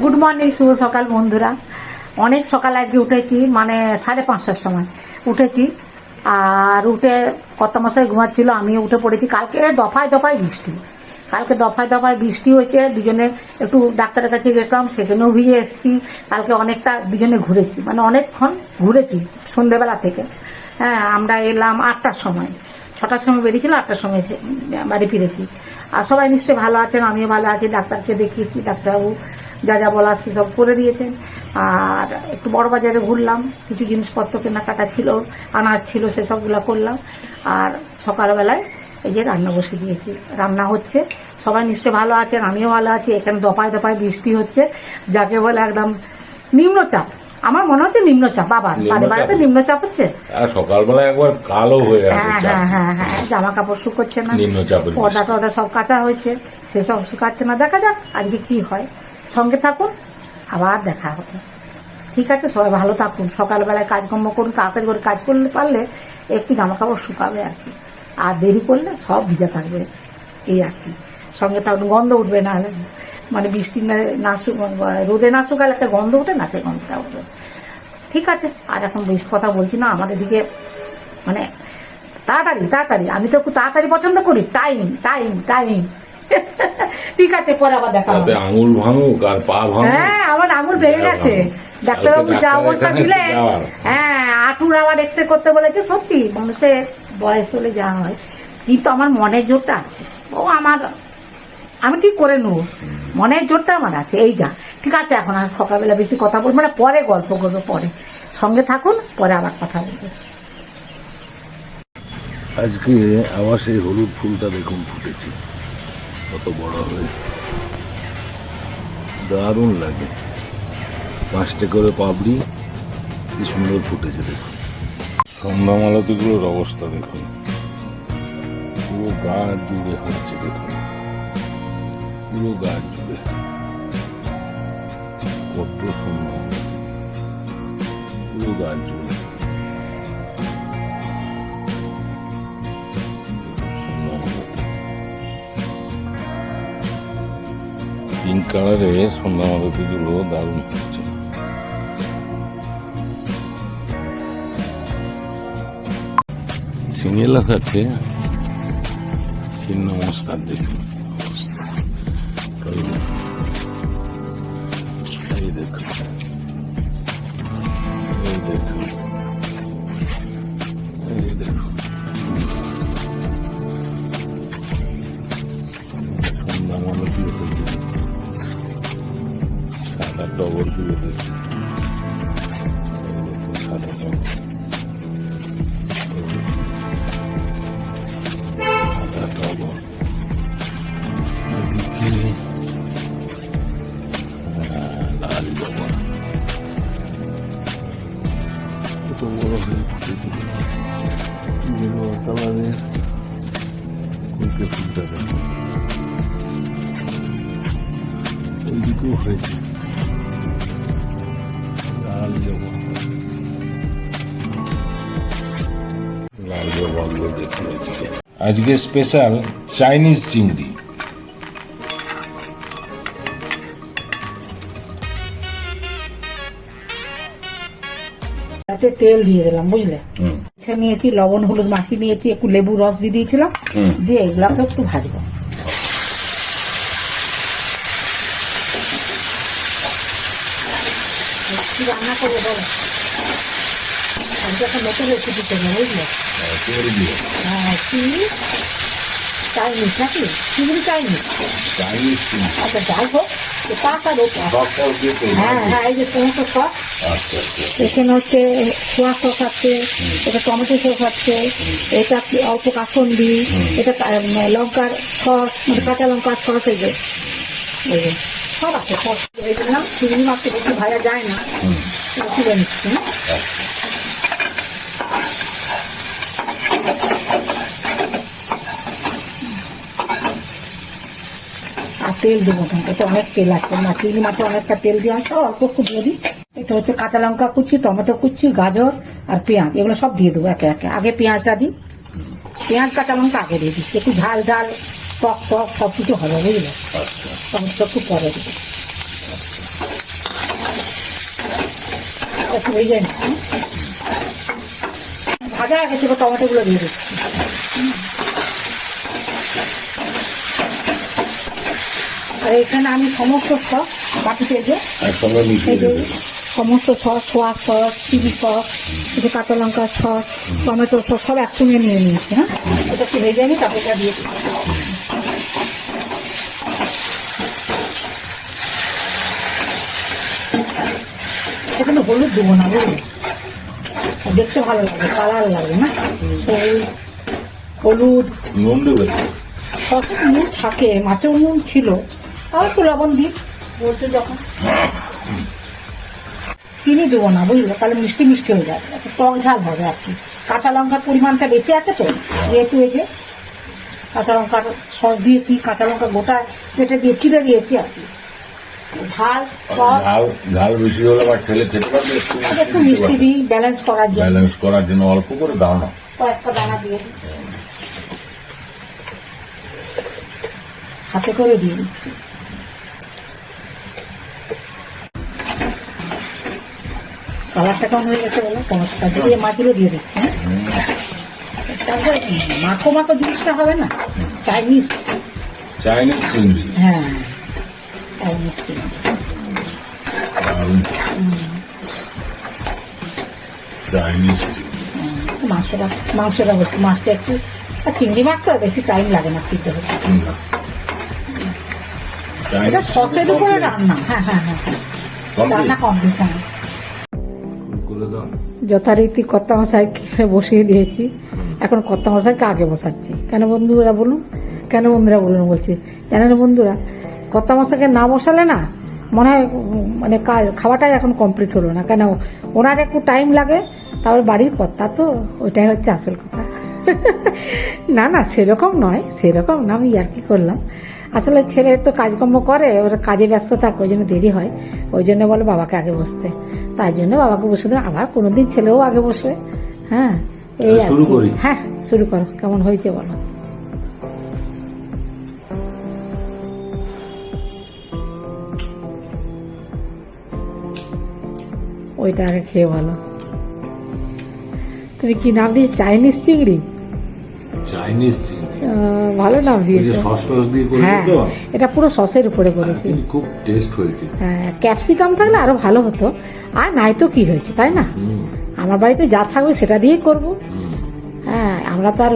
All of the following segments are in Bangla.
গুড মর্নিং শুভ সকাল বন্ধুরা। অনেক সকাল আজকে উঠেছি মানে সাড়ে পাঁচটার সময় উঠেছি। আর উঠে কত মাসায় ঘুমাচ্ছিল, আমিও উঠে পড়েছি। কালকে দফায় দফায় বৃষ্টি। কালকে দফায় দফায় বৃষ্টি হয়েছে, দুজনে একটু ডাক্তারের কাছে গেছিলাম, সেখানেও ভিজে এসেছি। কালকে অনেকটা দুজনে ঘুরেছি মানে অনেকক্ষণ ঘুরেছি সন্ধেবেলা থেকে। হ্যাঁ আমরা এলাম আটটার সময়। ছটার সময় বেরিয়েছিল, আটটার সময় বাড়ি ফিরেছি। আর সবাই নিশ্চয়ই ভালো আছেন, আমিও ভালো আছি, ডাক্তারকে দেখিয়েছি, ডাক্তারবাবু। যা যা বলার সেসব করে দিয়েছেন। আর একটু বড় বাজারে ঘুরলাম কিছু জিনিসপত্র কেনাকাটা ছিল আনার ছিল সেসবগুলো করলাম। আর সকালবেলায় এই যে রান্না বসে দিয়েছি। রান্না হচ্ছে সবাই নিশ্চয়ই ভালো আছেন আমিও ভালো আছি। এখানে দপায় দপায় বৃষ্টি হচ্ছে যাকে বলে একদম নিম্নচাপ। আমার মনে হচ্ছে নিম্নচাপ আবার বাড়ি বারে তো নিম্নচাপ হচ্ছে? সকালবেলা একবার কালো হয়ে হ্যাঁ হ্যাঁ হ্যাঁ হ্যাঁ জামা কাপড় শুকোচ্ছে না। নিম্নচাপের পর্দা টর্দা সব কাঁচা হয়েছে সেসব শুকাচ্ছে না। দেখা যাক আজকে কি হয়। সঙ্গে থাকুন, আবার দেখা হবে। ঠিক আছে, সবাই ভালো থাকুন। সকালবেলায় কাজকর্ম করুন, তাড়াতাড়ি করে কাজ করলে পারলে একটু জামা কাপড় শুকাবে আর কি। আর দেরি করলে সব ভিজে থাকবে, এই আর কি। সঙ্গে থাকুন, গন্ধ উঠবে না হলে। মানে বৃষ্টি না- রোদে না শুকালে একটা গন্ধ উঠে না সেই গন্ধটা উঠবে ঠিক আছে, আর এখন বেশ কথা বলছি না, আমাদের দিকে মানে তাড়াতাড়ি তাড়াতাড়ি। আমি তো একটু তাড়াতাড়ি পছন্দ করি। Time time time. ঠিক আছে পরে আবার দেখা হবে। আঙুল ভাঙুক আর পা ভাঙুক। হ্যাঁ আমার আঙুল ভেঙে হ্যাঁ, গেছে। ডাক্তারবাবু যা অবস্থা দিলে হ্যাঁ আটুর আবার এক্সরে করতে বলেছে সত্যি মানুষের বয়স হলে যা হয়। কিন্তু আমার মনের জোরটা আছে। ও আমার আমি ঠিক করে নেব। মনের জোরটা আমার আছে এই যা। ঠিক আছে এখন আর সকালবেলা বেশি কথা বলব না পরে গল্প করব পরে। সঙ্গে থাকুন পরে আবার কথা বলব। আজকে আবার সেই হলুদ ফুলটা দেখুন ফুটেছে। কত বড় হয়ে। দারুণ লাগে। পাঁচটা করে পাবড়ি, কি সুন্দর ফুটেছে দেখুন। সন্ধ্যামালতিগুলোর অবস্থা দেখুন। পুরো গা জুড়ে হচ্ছে দেখুন। পুরো গা জুড়ে। কত সুন্দর। পুরো গা জুড়ে। পিঙ্ক কালারে সন্ধ্যামালতি গুলো দারুণ হচ্ছে সিঙ্গেল আছে ছিন্ন অবস্থা দেখুন। এই দেখুন। হয়েছে লাল জবা লাল জবাগুলো আজকে স্পেশাল চাইনিজ চিংড়ি। তাতে তেল দিয়ে দিলাম বুঝলে? আচ্ছা নিয়েছি লবণ হলুদ মাখিয়ে নিয়েছি একটু লেবু রস দিয়ে দিয়েছিলাম। দিয়ে এগুলাকে একটু ভাজবো। কি রান্না করব বলো? আজকে একটা নতুন রেসিপি করব বুঝলে? হ্যাঁ চিংড়ি চাইনিজ নাকি? চিংড়ি চাইনিজ? আচ্ছা যাই হোক তো হ্যাঁ হ্যাঁ এই যে টমেটো সস আচ্ছা আচ্ছা। এখানে হচ্ছে সোয়া সস আছে এটা টমেটো সস আছে এটা কি অল্প কাসন্দি এটা লঙ্কার সস মানে কাঁচা লঙ্কার সস এই যে। সব আছে চিংড়ি মাছটা বেশি ভাজা যায় না। তুলে নিচ্ছি? আর তেল দেবো এটা অনেক তেল আছে। না চিংড়ি মাছে অনেকটা তেল দেওয়া আছে অল্প একটু দিয়ে দিই। এটা হচ্ছে কাঁচা লঙ্কা কুচি টমেটো কুচি গাজর আর পেঁয়াজ এগুলো সব দিয়ে দেবো একে একে। আগে পেঁয়াজটা দিই। পেঁয়াজ কাঁচা লঙ্কা আগে দিয়ে দিই। একটু ঝাল ঝাল টক টক সব কিছু হবে বুঝলে? টমেটো একটু পরে হয়ে? ভাজা থেকে টমেটোগুলো দিয়ে দিচ্ছি। আর এখানে আমি সমস্ত সস যে দেবে। সমস্ত sauce soya sauce chilli sauce একটু কাঁচা লঙ্কার সস টমেটো সস সব একসঙ্গে নিয়ে নিয়েছি হ্যাঁ? এটা একটু ভেজে নিই তারপর এটা দিয়ে দিচ্ছি। এখানে হলুদ দেবো না বুঝলি? দেখতে ভালো লাগে কালার লাগে না? তো হলুদ নুন দেবে? সসের নুন থাকে মাছের নুন ছিল। আর একটু লবণ দিই বলছে যখন। চিনি দেবো না বুঝলো? তাহলে মিষ্টি মিষ্টি হয়ে যাবে টক ঝাল হবে আর কি। কাঁচা লঙ্কার পরিমাণটা বেশি আছে তো? যেহেতু এই যে কাঁচা লঙ্কার সস দিয়েছি কাঁচা লঙ্কা গোটা কেটে দিয়ে চিড়ে দিয়েছি আর কি। ঝাল ঝাল ঝাল বেশি হলে ছেলে খেতে পারবে একটু মিষ্টি দিই ব্যালেন্স করার জন্য। ব্যালেন্স করার জন্য অল্প করে দাও না। কয়েকটা দানা দিয়ে হাতে করে দিচ্ছি কালারটা কেমন হয়ে গেছে বলো? টমেটোটা দিয়ে মাছগুলো দিয়ে দিচ্ছি হ্যাঁ? তারপরে মাখো মাখো জিনিসটা হবে না? চাইনিজ চাইনিজ হ্যাঁ। হচ্ছে মাছটা একটু আর চিংড়ি মাছ তো বেশি লাগে না এটা উপরে রান্না হ্যাঁ হ্যাঁ হ্যাঁ হ্যাঁ। রান্না হ্যাঁ যথারীতি কর্তা মশাইকে বসিয়ে দিয়েছি এখন কর্তা মশাইকে আগে বসাচ্ছি কেন বন্ধুরা বলুন কেন বন্ধুরা বলুন বলছি জানেন বন্ধুরা কর্তা মশাইকে না বসালে না? মনে হয় মানে কাজ খাওয়াটাই এখন কমপ্লিট হলো না। কেন ওনার একটু টাইম লাগে তারপর বাড়ির কর্তা তো ওইটাই হচ্ছে আসল কথা। না না সেরকম নয় সেরকম না আমি আর কি করলাম। আসলে ছেলে তো কাজকর্ম করে ওর কাজে ব্যস্ত থাকে ওই জন্য দেরি হয়। ওই জন্য বলে বাবাকে আগে বসতে। তাই জন্য বাবাকে বসে দেয় আবার কোনোদিন ছেলেও আগে বসবে। হ্যাঁ এই আর কি। হ্যাঁ শুরু করো কেমন হয়েছে বলো। ওইটা আগে খেয়ে বলো তুমি কি নাম দিয়েছ চাইনিজ চিংড়ি? চাইনিজ চিংড়ি। ভালো নাম দিয়েছ। সস টস দিয়ে করে হ্যাঁ তো? এটা পুরো সসের উপরে করেছি। খুব টেস্ট হয়েছে। হ্যাঁ ক্যাপসিকাম থাকলে আরও ভালো হতো। আর নাই তো কি হয়েছে তাই না? আমার বাড়িতে যা থাকবে সেটা দিয়েই করব। হ্যাঁ আমরা তো আর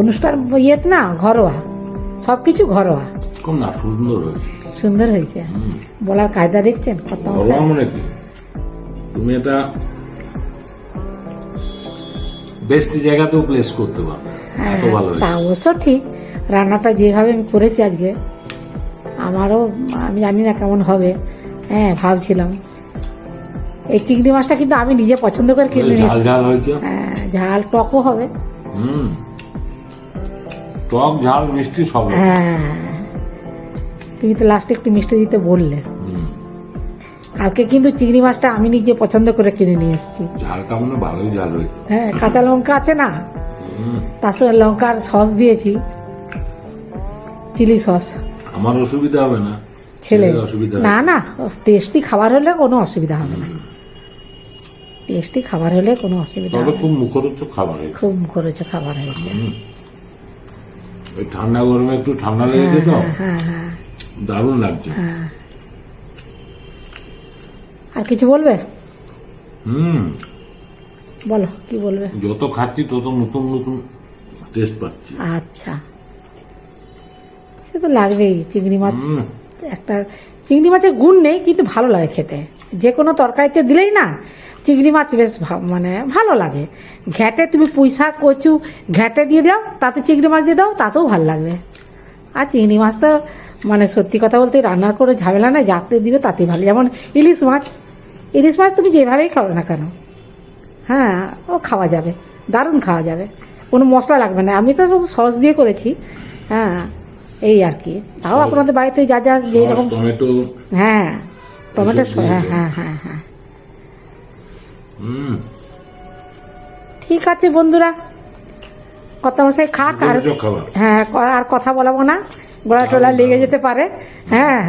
অনুষ্ঠান ইয়েত না ঘরোয়া। সবকিছু ঘরোয়া। খুব না সুন্দর হয়েছে। সুন্দর হয়েছে। বলার কায়দা দেখছেন? কত তুমি এটা বেস্ট জায়গাতেও প্লেস করতে পারবে। হ্যাঁ, এত ভালো তা অবশ্য ঠিক। রান্নাটা যেভাবে আমি করেছি আজকে আমারও আমি জানি না কেমন হবে। হ্যাঁ ভাবছিলাম। এই চিংড়ি মাছটা কিন্তু আমি নিজে পছন্দ করে কিনে ঝাল ঝাল হয়েছে? হ্যাঁ ঝাল টকও হবে। হুম। টক ঝাল মিষ্টি সব হ্যাঁ। তুমি তো লাস্টে একটু মিষ্টি দিতে বললে। কালকে কিন্তু চিংড়ি মাছটা আমি নিজে পছন্দ করে কিনে নিয়ে এসেছি। ঝালটা মানে ভালোই ঝাল হ্যাঁ কাঁচা লঙ্কা আছে না? তার সঙ্গে লঙ্কার সস দিয়েছি। Chilli sauce. আমার অসুবিধা হবে না। ছেলে। না না টেস্টি খাবার হলে কোনো অসুবিধা হবে না। টেস্টি খাবার হলে কোনো অসুবিধা হবে খুব মুখরোচক খাবার খুব মুখরোচক খাবার হয়েছে। ঠান্ডা গরমে একটু ঠান্ডা লেগেছে তো? হ্যাঁ হ্যাঁ। দারুণ লাগছে। হ্যাঁ। আর কিছু বলবে? হুম। বলো কি বলবে? যত খাচ্ছি তত নতুন নতুন টেস্ট পাচ্ছি। আচ্ছা। সে তো লাগবেই চিংড়ি মাছ। একটা চিংড়ি মাছের গুণ নেই কিন্তু ভালো লাগে খেতে। যে কোনো তরকারিতে দিলেই না চিংড়ি মাছ বেশ মানে ভালো লাগে। ঘ্যাটে তুমি পুঁই শাক কচু ঘ্যাটে দিয়ে দাও তাতে চিংড়ি মাছ দিয়ে দাও তাতেও ভালো লাগবে। আর চিংড়ি মাছ তো মানে সত্যি কথা বলতে রান্না করে ঝামেলা না যাতে দিবে তাতেই ভালো যেমন ইলিশ মাছ ইলিশ মাছ তুমি যেভাবেই খাও না কেন? হ্যাঁ ও খাওয়া যাবে দারুণ খাওয়া যাবে কোনো মশলা লাগবে না। আমি তো সব সস দিয়ে করেছি হ্যাঁ এই আর কি। তাও আপনাদের বাড়িতে যা যা যেরকম টমেটো। হ্যাঁ টমেটো হ্যাঁ হ্যাঁ হ্যাঁ হ্যাঁ। ঠিক আছে বন্ধুরা কত মশাই খাক আর হ্যাঁ আর কথা বলাবো না গলা টলা লেগে যেতে পারে হ্যাঁ।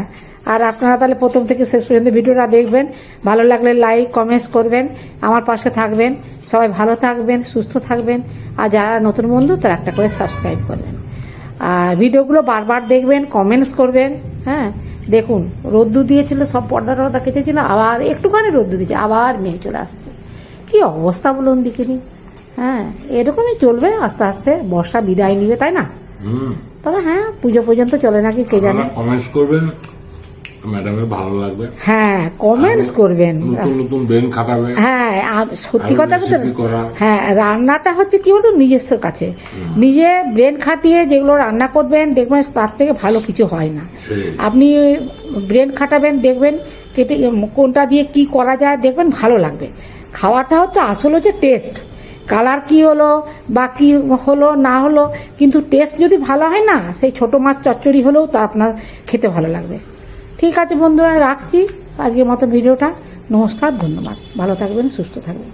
আর আপনারা তাহলে প্রথম থেকে শেষ পর্যন্ত ভিডিওটা দেখবেন। ভালো লাগলে লাইক কমেন্টস করবেন। আমার পাশে থাকবেন। সবাই ভালো থাকবেন সুস্থ থাকবেন। আর যারা নতুন বন্ধু তারা একটা করে সাবস্ক্রাইব করবেন। আর ভিডিওগুলো বারবার দেখবেন কমেন্টস করবেন হ্যাঁ? দেখুন রোদ্দু দিয়েছিল সব পর্দা টর্দা কেচেছিল আবার একটুখানি রোদ্দু দিয়েছে আবার মেয়ে চলে আসছে। কি অবস্থা বলুন দেখিনি? হ্যাঁ এরকমই চলবে আস্তে আস্তে বর্ষা বিদায় নিবে তাই না? তবে হ্যাঁ পুজো পর্যন্ত চলে নাকি কে জানে? কমেন্টস করবেন ম্যাডামের ভালো লাগবে। হ্যাঁ কমেন্টস করবেন। নতুন নতুন ব্রেন খাটাবে। হ্যাঁ সত্যি কথা বলতে হ্যাঁ রান্নাটা হচ্ছে কি বলতো নিজস্ব কাছে। নিজে ব্রেন খাটিয়ে যেগুলো রান্না করবেন দেখবেন তার থেকে ভালো কিছু হয় না। আপনি ব্রেন খাটাবেন দেখবেন কেটে কোনটা দিয়ে কি করা যায় দেখবেন ভালো লাগবে। খাওয়াটা হচ্ছে আসল হচ্ছে টেস্ট কালার কি হলো বা কি হলো না হলো কিন্তু টেস্ট যদি ভালো হয় না সেই ছোট মাছ চচ্চড়ি হলেও তা আপনার খেতে ভালো লাগবে। ঠিক আছে বন্ধুরা রাখছি। আজকের মতো ভিডিওটা। নমস্কার ধন্যবাদ। ভালো থাকবেন সুস্থ থাকবেন।